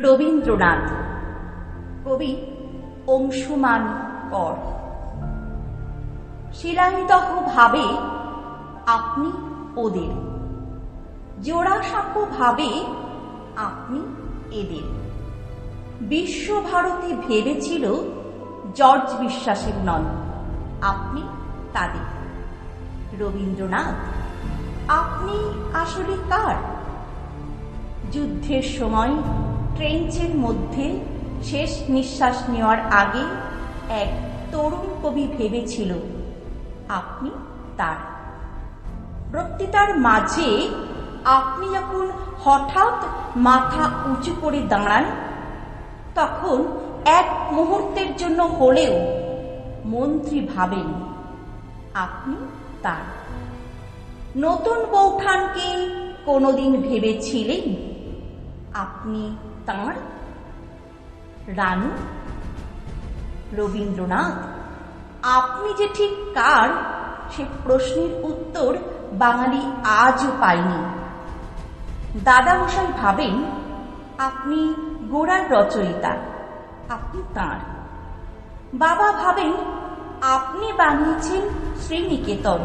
রবীন্দ্রনাথ। কবি অংশুমান কর। শিলাইদহ ভাবে আপনি ওদের। জোড়াসাঁকো ভাবে আপনি এদের। বিশ্বভারতী ভেবেছিল জর্জ বিশ্বাসের নন, আপনি তাদের। রবীন্দ্রনাথ, আপনি আসলে কার? যুদ্ধের সময় ট্রেঞ্চের মধ্যে শেষ নিঃশ্বাস নেওয়ার আগে এক তরুণ কবি ভেবেছিল, আপনি তার বক্তৃতার মাঝে আপনি যখন হঠাৎ মাথা উঁচু করে দাঁড়ান, তখন এক মুহূর্তের জন্য হলেও মন্ত্রী ভাবেন, আপনি তার নতুন বৌঠানকে কোনোদিন ভেবেছিলেন? আপনি তাঁর রানু রবীন্দ্রনাথ। আপনি যে ঠিক কার? সে প্রশ্নের উত্তর বাঙালি আজও পায়নি। দাদামশাই ভাবেন, আপনি গোড়ার রচয়িতা, আপনি তাঁর। বাবা ভাবেন, আপনি বানিয়েছেন শ্রীনিকেতন,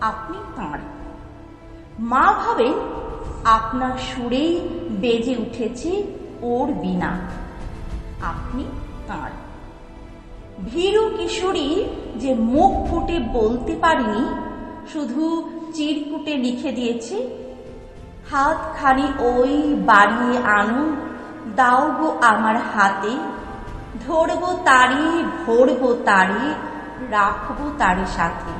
আপনি তাঁর। মা ভাবেন, আপনার সুরেই বেজে উঠেছে ওর বিনা। আপনি তাঁর। ভীরু কিশোরী যে মুখ ফুটে বলতে পারিনি, শুধু চিরকুটে লিখে দিয়েছে হাতখানি ওই বাড়িয়ে আনো, দাও গো আমার হাতে, ধরবো তারি, ভরবো তারি, রাখব তারি সাথে।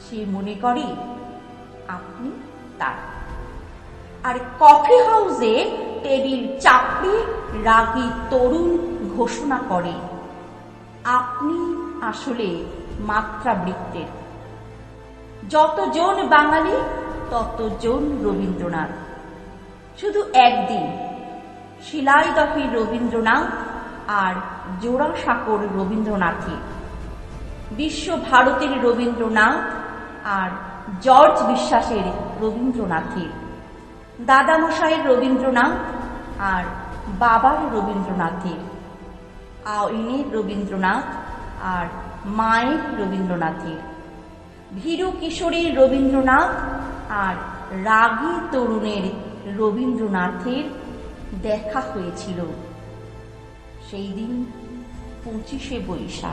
সে মনে করে আপনি তার। আর কফি হাউসে টেবিল চাপড়ে রাগী তরুণ ঘোষণা করে, আপনি আসলে মাত্রাবৃত্তের। যতজন বাঙালি, ততজন রবীন্দ্রনাথ। শুধু একদিন শিলাইদহের রবীন্দ্রনাথ আর জোড়াসাঁকোর রবীন্দ্রনাথের বিশ্বভারতের রবীন্দ্রনাথ আর জর্জ বিশ্বাসের রবীন্দ্রনাথের দাদামশাইয়ের রবীন্দ্রনাথ আর বাবার রবীন্দ্রনাথের আইনের রবীন্দ্রনাথ আর মায়ের রবীন্দ্রনাথের, ভীরু কিশোরীর রবীন্দ্রনাথ আর রাগী তরুণের রবীন্দ্রনাথের দেখা হয়েছিল। সেই দিন পঁচিশে বৈশাখ।